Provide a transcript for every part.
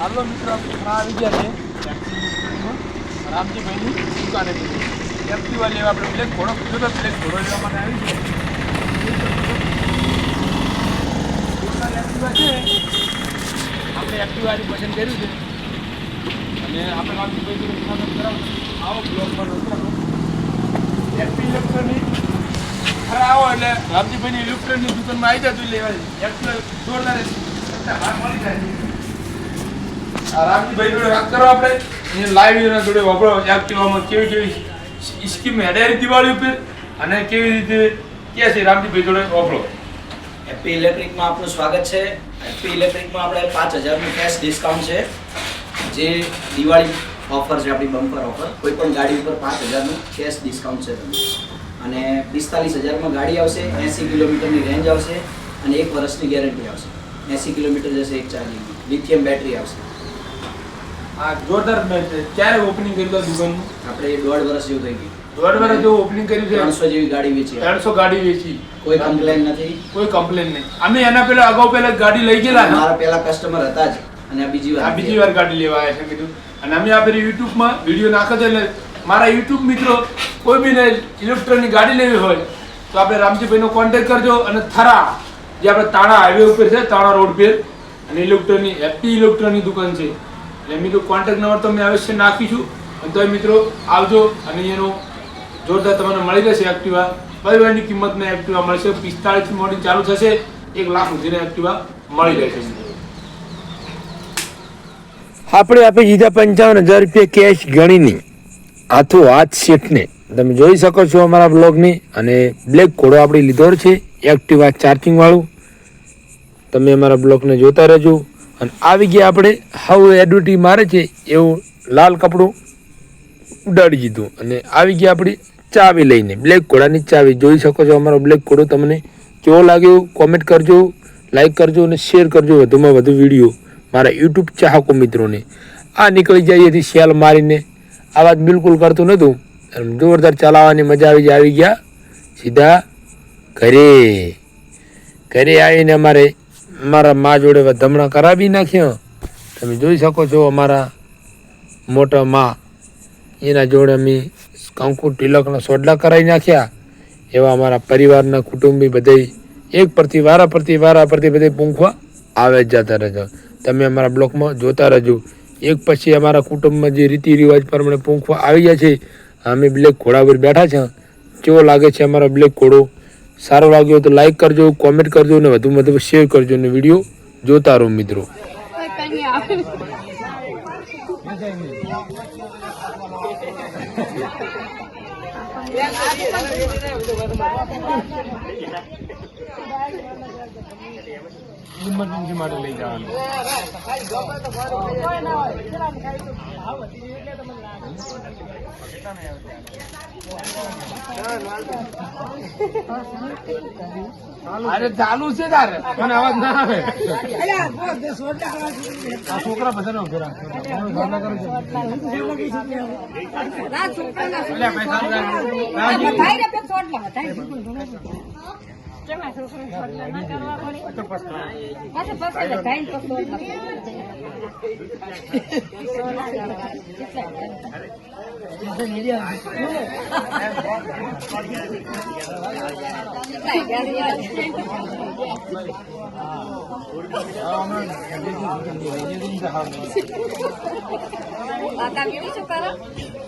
હાલો મિત્રો ઘણા આવી ગયા છે. રામજીભાઈની દુકાને એક્ટિવા લેવા આપણે બ્લેક ઘોડો કીધો તો બ્લેક ઘોડો લેવા માટે આવી ગયા. એક્ટિવા છે. આપણે એક્ટિવાની પસંદ કર્યું છે. અને આપણે રામજીભાઈ આવો બ્લોગમાં નોકરાનો એક્ટિવ ઇલેક્ટ્રોનિક ખરા આવો એટલે રામજીભાઈની ઇલેક્ટ્રોનિક દુકાનમાં આવી જતું લેવા. એક્ટિવા જોરદાર મળી જાય. રામજીભાઈ જોડે વાત કરો આપણે. એના જોડે વાપરો. એક્ટિવામાં કેવી કેવી સ્કીમ હેડારી દિવાળી ઉપર અને કેવી રીતે કે છે રામજીભાઈ જોડે વાપરો. હેપી ઇલેક્ટ્રિકમાં આપનું સ્વાગત છે. હેપી ઇલેક્ટ્રિકમાં આપણે પાંચ હજારનું કેશ ડિસ્કાઉન્ટ છે. જે દિવાળી ઓફર છે, આપણી બમ્પર ઓફર કોઈ પણ ગાડી ઉપર પાંચ હજારનું કેશ ડિસ્કાઉન્ટ છે અને પિસ્તાલીસ હજારમાં ગાડી આવશે, એંસી કિલોમીટરની રેન્જ આવશે અને એક વર્ષની ગેરંટી આવશે. એંસી કિલોમીટર જશે એક ચાર્જિંગ લિથિયમ બેટરી આવશે. આ જોરદાર ક્યારે ઓપનિંગ કર્યું હતું દુકાનનું આપણે દોઢ વર્ષ જેવું થઈ ગયું. દોઢ વર્ષ જેવું ઓપનિંગ કર્યું છે? ત્રણસો જેવી ગાડી વેચી. ત્રણસો ગાડી વેચી. કોઈ કમ્પ્લેન નથી. કોઈ કમ્પ્લેન નહીં. અમે એના પેલા અગાઉ પહેલા ગાડી લઈ ગયેલા મારા પહેલા કસ્ટમર હતા જ. અને આ બીજી આ વાર બીજી વાર ગાડી લેવા આવ્યા છે કીધું. અને અમે આ પેલી યુટ્યુબમાં વીડિયો નાખો છો એટલે મારા યુટ્યુબ મિત્રો કોઈ બી ને ઇલેક્ટ્રોનિક ગાડી લેવી હોય તો આપણે રામજીભાઈનો કોન્ટેક્ટ કરજો અને થરા જે આપણે તાણા હાઈવે ઉપર છે તાણા રોડ પર અને ઇલેક્ટ્રોનિક હેપી ઇલેક્ટ્રોનિક દુકાન છે. એટલે મિત્રો કોન્ટેક્ટ નંબર તો મેં અવશ્ય નાખીશું અને તોય મિત્રો, આવજો અને એનો જોરદાર તમને મળી જશે એક્ટિવા પરિવારની કિંમતને એક્ટિવા મળશે? પિસ્તાળીસ મોડી ચાલુ થશે. એક લાખ સુધીના એક્ટિવા મળી રહેશે. આપણે આપી દીધા પંચાવન હજાર રૂપિયા કેશ ગણીની. હાથો હાથ શેઠને. તમે જોઈ શકો છો અમારા બ્લોગની અને બ્લેક ઘોડો આપણે લીધો છે એક્ટિવા ચાર્જિંગવાળું તમે અમારા બ્લોગને જોતા રહેજો. અને આવી ગયા આપણે હવે એડવર્ટી મારે છે એવું લાલ કપડું ઉડાડી દીધું. અને આવી ગયા આપણી ચાવી લઈને. બ્લેક ઘોડાની ચાવી જોઈ શકો છો અમારો બ્લેક ઘોડો તમને કેવો લાગ્યો કોમેન્ટ કરજો લાઈક કરજો અને શેર કરજો વધુમાં વધુ વીડિયો મારા યુટ્યુબ ચાહકો મિત્રોને. આ નીકળી જાય એથી શેલ મારીને. આ વાત બિલકુલ કરતું નહોતું. જોરદાર ચલાવવાની મજા આવી આવી ગયા સીધા ઘરે. ઘરે આવીને અમારે મારા મા જોડે ધમણા કરાવી નાખ્યા. તમે જોઈ શકો છો અમારા મોટા મા. એના જોડે અમે કંકુ તિલકના સોડલા કરાવી નાખ્યા. એવા અમારા પરિવારના કુટુંબી બધે એક પરથી વારા પરથી વારા પરથી બધે પૂંખવા આવે જ જતા રહેજો. તમે અમારા બ્લોકમાં જોતા રહેજો. એક પછી અમારા કુટુંબમાં જે રીતિ રિવાજ પ્રમાણે પૂંખવા આવી ગયા છે, અમે બ્લેક ઘોડા પર બેઠા છે. કેવો લાગે છે અમારો બ્લેક ઘોડો? સારો લાગ્યો તો લાઈક કરજો કોમેન્ટ કરજો અને વધુમાં વધુ શેર કરજો અને વીડિયો જોતા રહો મિત્રો. માટે લઈ જવાનું અરે ચાલુ છે તારે. મને અવાજ ના આવે. આ છોકરા બધા ને આવો આવરો હેડ હાથ શેટા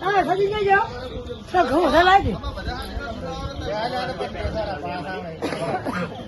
હા સજી નહીં જાઓ સર ઘઉં વધારે લાગે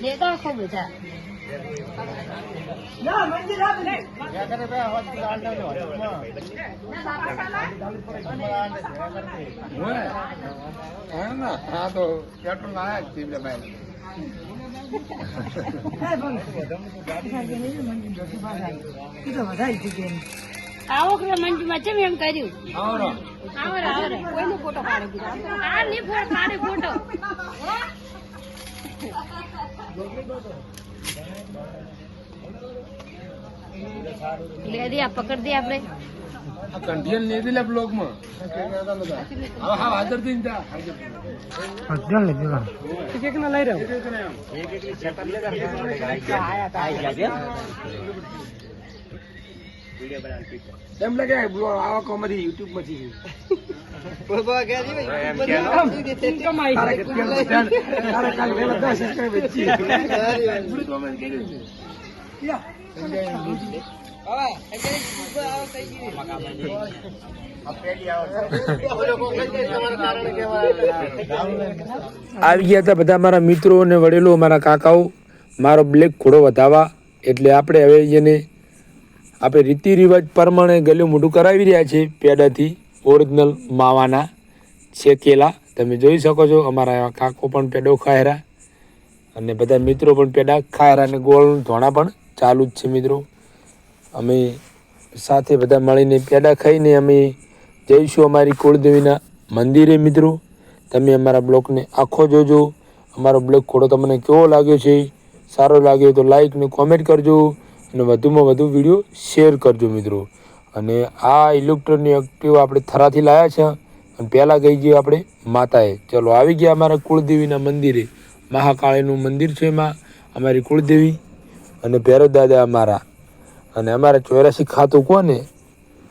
લેતા આખો બધા. હા તો પેટ્રોલ ના ભાઈ. આવો કે મંજુમાં ચેમ એમ કર્યું આવડો આવરે આવરે કોઈનો ફોટો પાડી આ નહીં ફોટો પાડે ફોટો લે દે આ પકડ દે આપણે આ કંઠિયન લઈ દીધા બ્લોકમાં હા હા હાજર થઈ જા અધ્યયન લઈ દેવાનું. એક એક ના લઈ રહ્યો. એમ લાગે બ્લોગ આવા કોમેડી યુટ્યુબમાંથી આવી ગયા હતા બધા મારા મિત્રો અને વડીલો મારા કાકાઓ મારો બ્લેક ઘોડો વધાવવા એટલે આપણે હવે એને આપણે રીતિ રિવાજ પ્રમાણે ગળ્યું મોઢું કરાવી રહ્યા છીએ પેડાથી. ઓરિજિનલ માવાના છે કેલા તમે જોઈ શકો છો, અમારા એવા કાકો પણ પેડો ખાયરા અને બધા મિત્રો પણ પેડા ખાયરા અને ગોળ ધોણા પણ ચાલુ જ છે મિત્રો. અમે સાથે બધા મળીને પેડા ખાઈને અમે જઈશું અમારી કુળદેવીના મંદિરે મિત્રો. તમે અમારા બ્લોગને આખો જોજો. અમારો બ્લોગ ખોડો તમને કેવો લાગ્યો છે? સારો લાગ્યો તો લાઈક ને કોમેન્ટ કરજો અને વધુમાં વધુ વીડિયો શેર કરજો મિત્રો. અને આ ઇલેક્ટ્રોનિક એક્ટિવ આપણે થરાથી લાવ્યા છે. અને પહેલાં ગઈ ગઈ આપણે માતાએ. ચલો, આવી ગયા અમારા કુળદેવીના મંદિરે. મહાકાળીનું મંદિર છે એમાં, અમારી કુળદેવી અને ભૈરવ દાદા અમારા. અને અમારે ચોરાસી ખાતું કોને?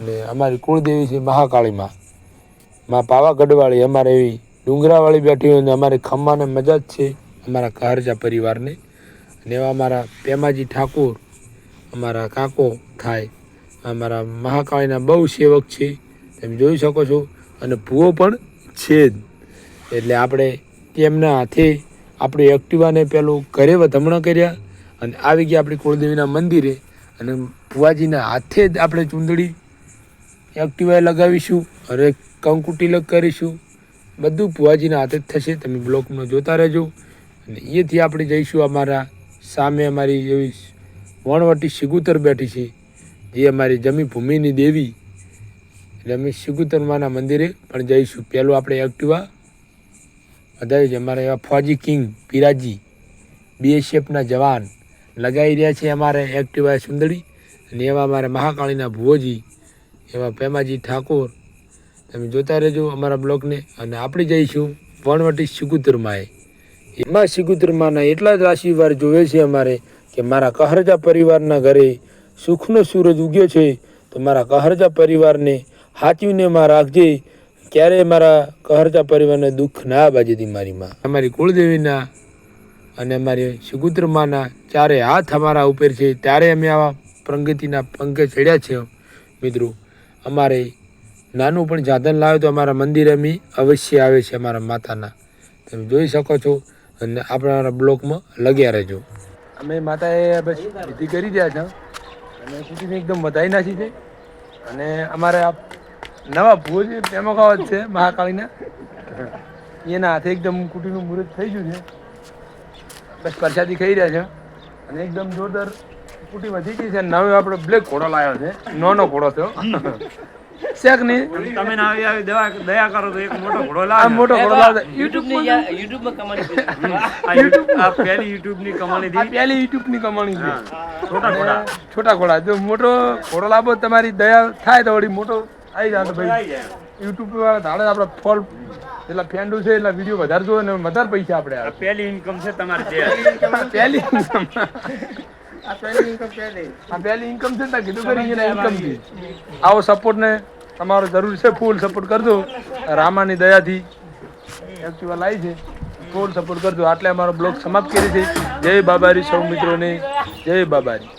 અને અમારી કુળદેવી છે મહાકાળીમાં. માં પાવાગઢવાળી અમારે એવી ડુંગરાવાળી બેઠી હોય અને અમારે ખમ્માને મજા જ છે અમારા કહારજા પરિવારને. અને એવા અમારા પેમાજી ઠાકોર, અમારા કાકો થાય. અમારા મહાકાળીના બહુ સેવક છે, તમે જોઈ શકો છો. અને ભૂવો પણ છે જ. એટલે આપણે તેમના હાથે આપણે એક્ટિવાને પેલું ઘરે વધામણા કર્યા અને આવી ગયા આપણી કુળદેવીના મંદિરે. અને ભુવાજીના હાથે જ આપણે ચૂંદડી એક્ટિવાએ લગાવીશું, અને કંકુ તિલક કરીશું. બધું ભુવાજીના હાથે જ થશે. તમે બ્લોકમાં જોતા રહેજો. અને એથી આપણે જઈશું અમારા સામે અમારી એવી વણવટી સિગુતર બેઠી છે. જે અમારી જમી ભૂમિની દેવી. એટલે અમે સિગુતરમાના મંદિરે પણ જઈશું. પહેલું આપણે એક્ટિવા વધારે છે અમારે એવા ફોજી કિંગ, પિરાજી બીએસએફના જવાન લગાવી રહ્યા છે અમારે એક્ટિવા સુંદરી. અને એવા અમારે મહાકાળીના ભુવોજી, એવા પેમાજી ઠાકોર. તમે જોતા રહેજો અમારા બ્લોગને. અને આપણે જઈશું વણવટી સિગુતરમાએ એમાં સિગુતરમાના એટલા જ રાશિવાર જોવે છે અમારે કે મારા કહરજા પરિવારના ઘરે સુખનો સૂરજ ઉગ્યો છે, તો મારા કહરજા પરિવારને હાચવીને માં રાખજે. ક્યારે મારા કહરજા પરિવારને દુઃખ ના બાજેથી મારી માં. અમારી કુળદેવીના અને અમારી સુગુત્ર માના ચારે હાથ અમારા ઉપર છે. ત્યારે અમે આવા પ્રગતિના પંખે ચડ્યા છે. મિત્રો, અમારે નાનું પણ જાદન લાવે તો અમારા મંદિરે અમે અવશ્ય આવે છે અમારા માતાના. તમે જોઈ શકો છો અને આપણા બ્લોકમાં લગ્યા રહેજો. અમે માતાએ બસ કરી રહ્યા છે. અને કુટીને એકદમ વધારી નાખી છે. અને અમારે આ નવા ભુજ પ્રેમકાવત છે, મહાકાળીના. એના હાથે એકદમ કુટીનું મુહૂર્ત થઈ ગયું છે. બસ પરસાદી ખાઈ રહ્યા છે. અને એકદમ જોરદાર કુટી વધી ગઈ છે. નવો આપણો બ્લેક ઘોડો લાવ્યો છે. નાનો ઘોડો થયો. શેક નહીં. તમે ના આવી આવી દવા દયા કરો તો એક મોટો ઘોડો લાવો મોટો ઘોડો લાવ્યો યુટ્યુબની યુટ્યુબમાં કમાણી આ યુટ્યુબ આ પહેલી યુટ્યુબની કમાણી દી પહેલી યુટ્યુબની કમાણી છે. છોટા ઘોડા. છોટા ઘોડા. જો મોટો ઘોડો લાવો તમારી દયા થાય તો વળી મોટો આવી જાય તો ભાઈ. યુટ્યુબ વાળા ધાડે આપણે ફોલ એટલા ફેન્ડુ છે એટલા વીડિયો વધારે જોવે ને વધારે પૈસા આપણે પહેલી ઇન્કમ છે તમારી જે. પહેલી ઇન્કમ આ પહેલી ઇન્કમ છે. ને કીધું કરી ઇન્કમ આવો સપોર્ટ ને. તમારો જરૂર છે ફૂલ સપોર્ટ કરજો. રામાની દયાથી એક્ટિવા લાવી છે. ફૂલ સપોર્ટ કરજો. આટલે અમારો બ્લોગ સમાપ્ત કરી છે. જય બાબારી સૌ મિત્રોને. જય બાબારી.